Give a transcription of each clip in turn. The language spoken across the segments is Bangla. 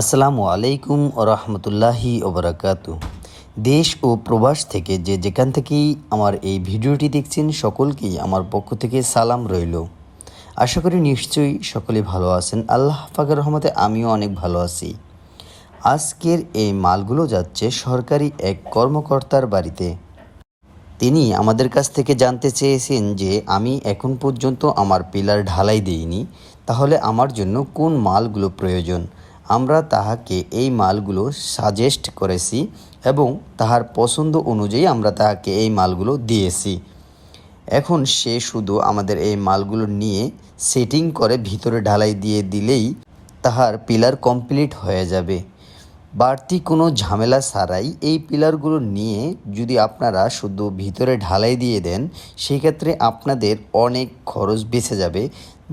আসসালামু আলাইকুম রহমতুল্লাহি ওবরাকাতু দেশ ও প্রবাস থেকে যে যেখান থেকেই আমার এই ভিডিওটি দেখছেন, সকলকেই আমার পক্ষ থেকে সালাম রইল। আশা করি নিশ্চয়ই সকলে ভালো আছেন। আল্লাহ পাকের রহমতে আমিও অনেক ভালো আছি। আজকের এই মালগুলো যাচ্ছে সরকারি এক কর্মকর্তার বাড়িতে। তিনি আমাদের কাছ থেকে জানতে চেয়েছেন যে, আমি এখন পর্যন্ত আমার পিলার ঢালাই দিইনি, তাহলে আমার জন্য কোন মালগুলো প্রয়োজন? আমরা তাহাকে এই মালগুলো সাজেস্ট করেছি এবং তাহার পছন্দ অনুযায়ী আমরা তাহাকে এই মালগুলো দিয়েছি। এখন সে শুধু আমাদের এই মালগুলো নিয়ে সেটিং করে ভিতরে ঢালাই দিয়ে দিলেই তাহার পিলার কমপ্লিট হয়ে যাবে। বাড়তি কোনো ঝামেলা ছাড়াই এই পিলারগুলো নিয়ে যদি আপনারা শুধু ভিতরে ঢালাই দিয়ে দেন, সেক্ষেত্রে আপনাদের অনেক খরচ বেঁচে যাবে।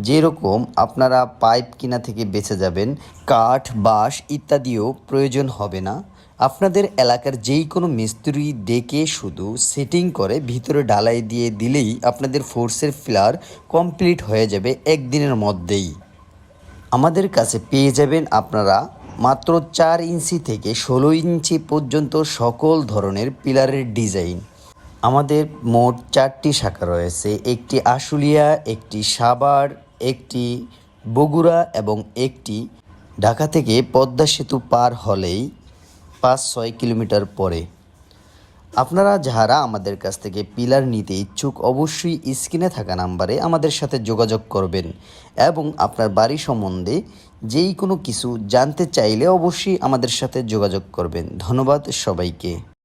যেরকম আপনারা পাইপ কিনা থেকে বেঁচে যাবেন, কাঠ, বাঁশ ইত্যাদিও প্রয়োজন হবে না। আপনাদের এলাকার যেই কোনো মিস্ত্রি ডেকে শুধু সেটিং করে ভিতরে ঢালাই দিয়ে দিলেই আপনাদের ফোর্সের ফিলার কমপ্লিট হয়ে যাবে একদিনের মধ্যেই। আমাদের কাছে পেয়ে যাবেন আপনারা মাত্র চার ইঞ্চি থেকে ষোলো ইঞ্চি পর্যন্ত সকল ধরনের পিলারের ডিজাইন। আমাদের মোট চারটি শাখা রয়েছে, একটি আশুলিয়া, একটি সাভার একটি বগুড়া এবং একটি ঢাকা থেকে পদ্মা সেতু পার হলেই পাঁচ ছয় কিলোমিটার পরে। আপনারা যারা আমাদের কাছ থেকে পিলার নিতে ইচ্ছুক, অবশ্যই স্ক্রিনে থাকা নাম্বারে আমাদের সাথে যোগাযোগ করবেন এবং আপনার বাড়ি সম্বন্ধে যেই কোনো কিছু জানতে চাইলে অবশ্যই আমাদের সাথে যোগাযোগ করবেন। ধন্যবাদ সবাইকে।